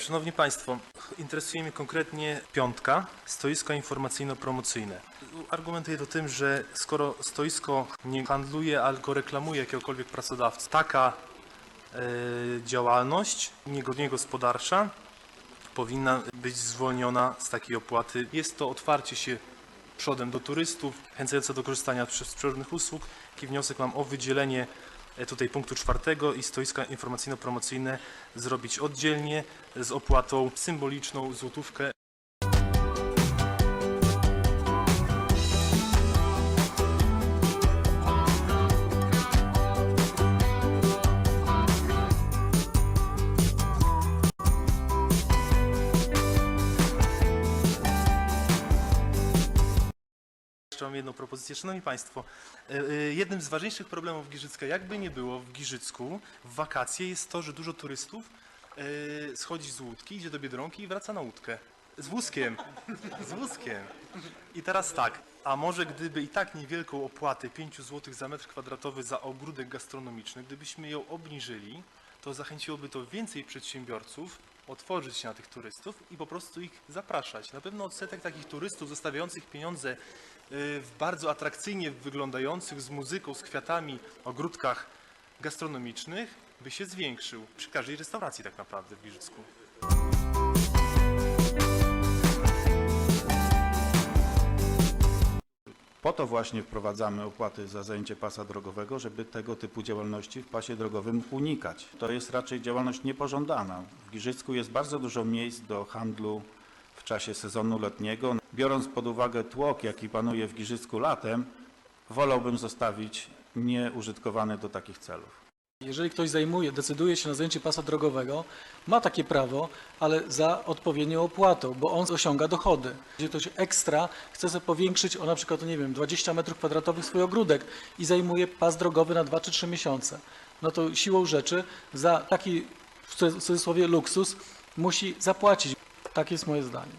Szanowni Państwo, interesuje mnie konkretnie piątka, stoisko informacyjno-promocyjne. Argumentuję to tym, że skoro stoisko nie handluje, albo reklamuje jakiegokolwiek pracodawcy, taka e, działalność niegodnie gospodarsza powinna być zwolniona z takiej opłaty. Jest to otwarcie się przodem do turystów, chęcające do korzystania z przeróżnych usług. Taki wniosek mam o wydzielenie tutaj punktu czwartego i stoiska informacyjno-promocyjne zrobić oddzielnie z opłatą symboliczną złotówkę. Jeszcze mam jedną propozycję. Szanowni Państwo, e, e, jednym z ważniejszych problemów Giżycka, jakby nie było w Giżycku, w wakacje jest to, że dużo turystów e, schodzi z łódki, idzie do Biedronki i wraca na łódkę. Z wózkiem. Z wózkiem. I teraz tak, a może gdyby i tak niewielką opłatę 5 zł za metr kwadratowy za ogródek gastronomiczny, gdybyśmy ją obniżyli, to zachęciłoby to więcej przedsiębiorców otworzyć się na tych turystów i po prostu ich zapraszać. Na pewno odsetek takich turystów zostawiających pieniądze y, w bardzo atrakcyjnie wyglądających z muzyką, z kwiatami ogródkach gastronomicznych by się zwiększył. Przy każdej restauracji tak naprawdę w Giżycku. Po to właśnie wprowadzamy opłaty za zajęcie pasa drogowego, żeby tego typu działalności w pasie drogowym unikać. To jest raczej działalność niepożądana. W Giżycku jest bardzo dużo miejsc do handlu w czasie sezonu letniego. Biorąc pod uwagę tłok, jaki panuje w Giżycku latem, wolałbym zostawić nieużytkowany do takich celów. Jeżeli ktoś zajmuje, decyduje się na zajęcie pasa drogowego, ma takie prawo, ale za odpowiednią opłatą, bo on osiąga dochody. Jeżeli ktoś ekstra chce sobie powiększyć o na przykład, nie wiem, 20 metrów kwadratowych swój ogródek i zajmuje pas drogowy na 2 czy 3 miesiące, no to siłą rzeczy za taki w cudzysłowie luksus musi zapłacić. Tak jest moje zdanie.